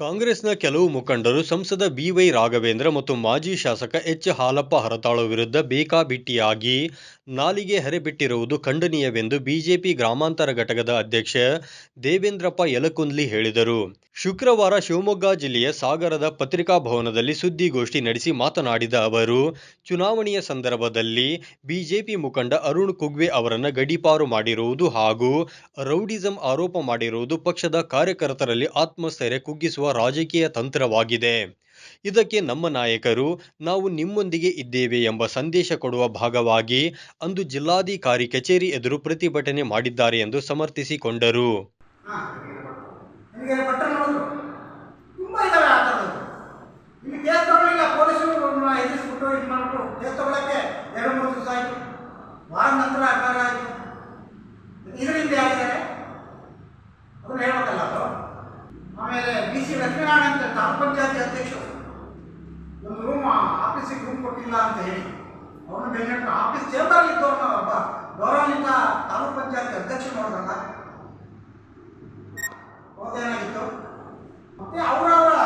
ಕಾಂಗ್ರೆಸ್ನ ಕೆಲವು ಮುಖಂಡರು ಸಂಸದ ಬಿವೈ ರಾಘವೇಂದ್ರ ಮತ್ತು ಮಾಜಿ ಶಾಸಕ ಎಚ್ ಹಾಲಪ್ಪ ಹರತಾಳು ವಿರುದ್ಧ ಬೇಕಾಬಿಟ್ಟಿಯಾಗಿ ನಾಲಿಗೆ ಹರಿಬಿಟ್ಟಿರುವುದು ಖಂಡನೀಯವೆಂದು ಬಿಜೆಪಿ ಗ್ರಾಮಾಂತರ ಘಟಕದ ಅಧ್ಯಕ್ಷ ದೇವೇಂದ್ರಪ್ಪ ಯಲಕುಂದ್ಲಿ ಹೇಳಿದರು. ಶುಕ್ರವಾರ ಶಿವಮೊಗ್ಗ ಜಿಲ್ಲೆಯ ಸಾಗರದ ಪತ್ರಿಕಾಭವನದಲ್ಲಿ ಸುದ್ದಿಗೋಷ್ಠಿ ನಡೆಸಿ ಮಾತನಾಡಿದ ಅವರು, ಚುನಾವಣೆಯ ಸಂದರ್ಭದಲ್ಲಿ ಬಿಜೆಪಿ ಮುಖಂಡ ಅರುಣ್ ಕುಗ್ವೆ ಅವರನ್ನು ಗಡೀಪಾರು ಮಾಡಿರುವುದು ಹಾಗೂ ರೌಡಿಸಂ ಆರೋಪ ಮಾಡಿರುವುದು ಪಕ್ಷದ ಕಾರ್ಯಕರ್ತರಲ್ಲಿ ಆತ್ಮಸ್ಥೈರ್ಯ ಕುಗ್ಗಿಸುವ ರಾಜಕೀಯ ತಂತ್ರವಾಗಿದೆ. ಇದಕ್ಕೆ ನಮ್ಮ ನಾಯಕರು, ನಾವು ನಿಮ್ಮೊಂದಿಗೆ ಇದ್ದೇವೆ ಎಂಬ ಸಂದೇಶ ಕೊಡುವ ಭಾಗವಾಗಿ ಅಂದು ಜಿಲ್ಲಾಧಿಕಾರಿ ಕಚೇರಿ ಎದುರು ಪ್ರತಿಭಟನೆ ಮಾಡಿದ್ದಾರೆ ಎಂದು ಸಮರ್ಥಿಸಿಕೊಂಡರು. ಇದರಿಂದ ಇದ್ದಾವೆ ಆ ಥರದ್ದು ಇಲ್ಲಿ ಕೇಸ್ ತಗೊಳ್ಳಿಲ್ಲ ಪೊಲೀಸರು ಎದುರಿಸ್ಬಿಟ್ಟು ಇದು ಮಾಡ್ಬಿಟ್ಟು ಕೇಸ್ ತಗೊಳ್ಳೋಕ್ಕೆ ಎರಡು ಮೂರು ದಿವಸ ಆಯಿತು ವಾರ ನಂತರ ಅಕಾರ ಆಯಿತು ಇದರಿಂದ ಯಾರಿದ್ದಾರೆ ಅದನ್ನು ಹೇಳ್ಬೇಕಲ್ಲ ಅದು ಆಮೇಲೆ ಬಿ ಸಿ ಲಕ್ಷ್ಮೀನಾರಾಯಣ ಅಂತ ತಾಲೂಕು ಪಂಚಾಯತಿ ಅಧ್ಯಕ್ಷರು ಒಂದು ರೂಮ್ ಆಫೀಸಿಗೆ ರೂಮ್ ಕೊಟ್ಟಿಲ್ಲ ಅಂತ ಹೇಳಿ ಅವನು ಬೆಂಗಳೂರು ಆಫೀಸ್ ಚೇಂಬರಲ್ಲಿ ಇದ್ದವನು ಒಬ್ಬ ಗೌರವನಿಂದ ತಾಲೂಕು ಪಂಚಾಯತ್ ಅಧ್ಯಕ್ಷ ನೋಡಿದ್ರಲ್ಲ ಹೌದೇನಾಗಿತ್ತು ಮತ್ತೆ ಅವರವರ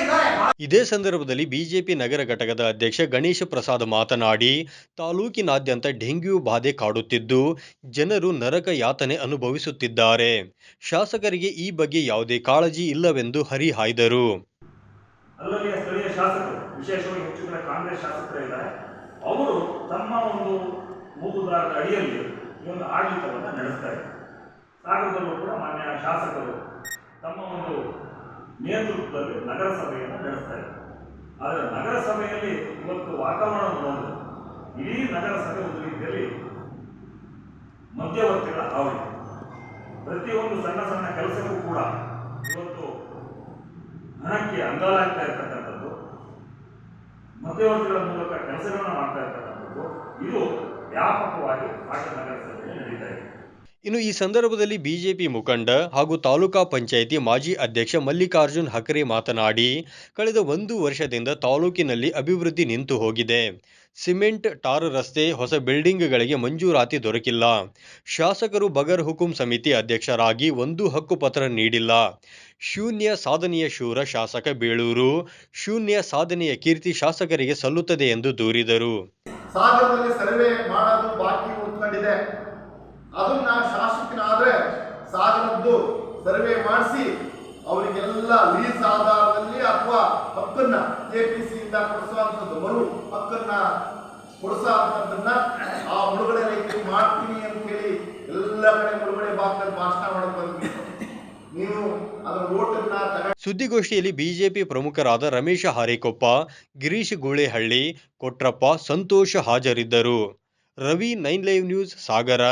ಇದ್ದಾರೆ. ಇದೇ ಸಂದರ್ಭದಲ್ಲಿ ಬಿಜೆಪಿ ನಗರ ಘಟಕದ ಅಧ್ಯಕ್ಷ ಗಣೇಶ ಪ್ರಸಾದ್ ಮಾತನಾಡಿ, ತಾಲೂಕಿನಾದ್ಯಂತ ಡೆಂಗ್ಯೂ ಬಾಧೆ ಕಾಡುತ್ತಿದ್ದು, ಜನರು ನರಕ ಯಾತನೆ ಅನುಭವಿಸುತ್ತಿದ್ದಾರೆ. ಶಾಸಕರಿಗೆ ಈ ಬಗ್ಗೆ ಯಾವುದೇ ಕಾಳಜಿ ಇಲ್ಲವೆಂದು ಹರಿಹಾಯ್ದರು. ಅಲ್ಲಲ್ಲಿಯ ಸ್ಥಳೀಯ ಶಾಸಕರು, ವಿಶೇಷವಾಗಿ ಹೆಚ್ಚು ಕಡೆ ಕಾಂಗ್ರೆಸ್ ಶಾಸಕರೇ ಇದ್ದಾರೆ, ಅವರು ತಮ್ಮ ಒಂದು ಮೂಗುದಾರದ ಅಡಿಯಲ್ಲಿ ಈ ಒಂದು ಆಡಳಿತವನ್ನು ನಡೆಸ್ತಾ ಇದ್ದಾರೆ. ಸಾಗರದಲ್ಲೂ ಕೂಡ ಮಾನ್ಯ ಶಾಸಕರು ತಮ್ಮ ಒಂದು ನೇತೃತ್ವದಲ್ಲಿ ನಗರಸಭೆಯನ್ನು ನಡೆಸ್ತಾ ಇದ್ದಾರೆ. ಆದರೆ ನಗರಸಭೆಯಲ್ಲಿ ಇವತ್ತು ವಾತಾವರಣ ನೋಡಿದ್ರೆ ಇಡೀ ನಗರಸಭೆ ಒಂದು ರೀತಿಯಲ್ಲಿ ಮಧ್ಯವರ್ತಿಗಳ ಹಾವಳಿ. ಪ್ರತಿಯೊಂದು ಸಣ್ಣ ಸಣ್ಣ ಕೆಲಸಕ್ಕೂ ಕೂಡ ಇವತ್ತು ಹಣಕ್ಕೆ ಅಂಗಾಲಾಗ್ತಾ ಇರ್ತಕ್ಕಂಥದ್ದು ಮಧ್ಯವರ್ತಿಗಳ ಮೂಲಕ ಕೆಲಸಗಳನ್ನು ಮಾಡ್ತಾ ಇರ್ತಕ್ಕಂಥದ್ದು, ಇದು ವ್ಯಾಪಕವಾಗಿ ಪಾಟೀಲ್ ನಗರ ಸಭೆಯಲ್ಲಿ ನಡೀತಾ ಇದೆ. ಇನ್ನು ಈ ಸಂದರ್ಭದಲ್ಲಿ ಬಿಜೆಪಿ ಮುಖಂಡ ಹಾಗೂ ತಾಲೂಕಾ ಪಂಚಾಯಿತಿ ಮಾಜಿ ಅಧ್ಯಕ್ಷ ಮಲ್ಲಿಕಾರ್ಜುನ್ ಹಕ್ರೆ ಮಾತನಾಡಿ, ಕಳೆದ ಒಂದು ವರ್ಷದಿಂದ ತಾಲೂಕಿನಲ್ಲಿ ಅಭಿವೃದ್ಧಿ ನಿಂತು ಹೋಗಿದೆ. ಸಿಮೆಂಟ್, ಟಾರ್ ರಸ್ತೆ, ಹೊಸ ಬಿಲ್ಡಿಂಗ್ಗಳಿಗೆ ಮಂಜೂರಾತಿ ದೊರಕಿಲ್ಲ. ಶಾಸಕರು ಬಗರ್ ಹುಕುಂ ಸಮಿತಿ ಅಧ್ಯಕ್ಷರಾಗಿ ಒಂದು ಹಕ್ಕುಪತ್ರ ನೀಡಿಲ್ಲ. ಶೂನ್ಯ ಸಾಧನೆಯ ಶೂರ ಶಾಸಕ ಬೇಳೂರು, ಶೂನ್ಯ ಸಾಧನೆಯ ಕೀರ್ತಿ ಶಾಸಕರಿಗೆ ಸಲ್ಲುತ್ತದೆ ಎಂದು ದೂರಿದರು. ಸಾಗರದಲ್ಲಿ ಸರ್ವೆ ಮಾಡೋದು ಬಾಕಿ ಉಳ್ಕೊಂಡಿದೆ. ಅದನ್ನ ಶಾಸಕನಾದ್ರೆ ಸಾಗರದ್ದು ಸರ್ವೆ ಮಾಡಿಸಿ ಅವರಿಗೆಲ್ಲ ಲೀಸ್ ಆಧಾರದಲ್ಲಿ ಅಥವಾ ಹಕ್ಕನ್ನ ಕೆ ಪಿ ಸಿಯಿಂದ ಕೊಡಿಸುವಂಥದ್ದು ಮರು ಹಕ್ಕನ್ನ ಕೊಡಿಸುವಂಥದ್ದನ್ನ ಆ ಮುಳುಗಡೆ ಮಾಡ್ತೀನಿ ಅಂತ ಹೇಳಿ ಎಲ್ಲ ಕಡೆ ಮುಳುಗಡೆ ಭಾಗದಲ್ಲಿ ಭಾಷಣ ಮಾಡಕ್ ಬಂದ್ವಿ ಸುದ್ದಿಗೋಷ್ಠಿಯಲ್ಲಿ ಬಿಜೆಪಿ ಪ್ರಮುಖರಾದ ರಮೇಶ ಹಾರೇಕೊಪ್ಪ, ಗಿರೀಶ್ ಗೂಳೆಹಳ್ಳಿ, ಕೊಟ್ರಪ್ಪ ಸಂತೋಷ್ ಹಾಜರಿದ್ದರು. Ravi nine live news, Sagara.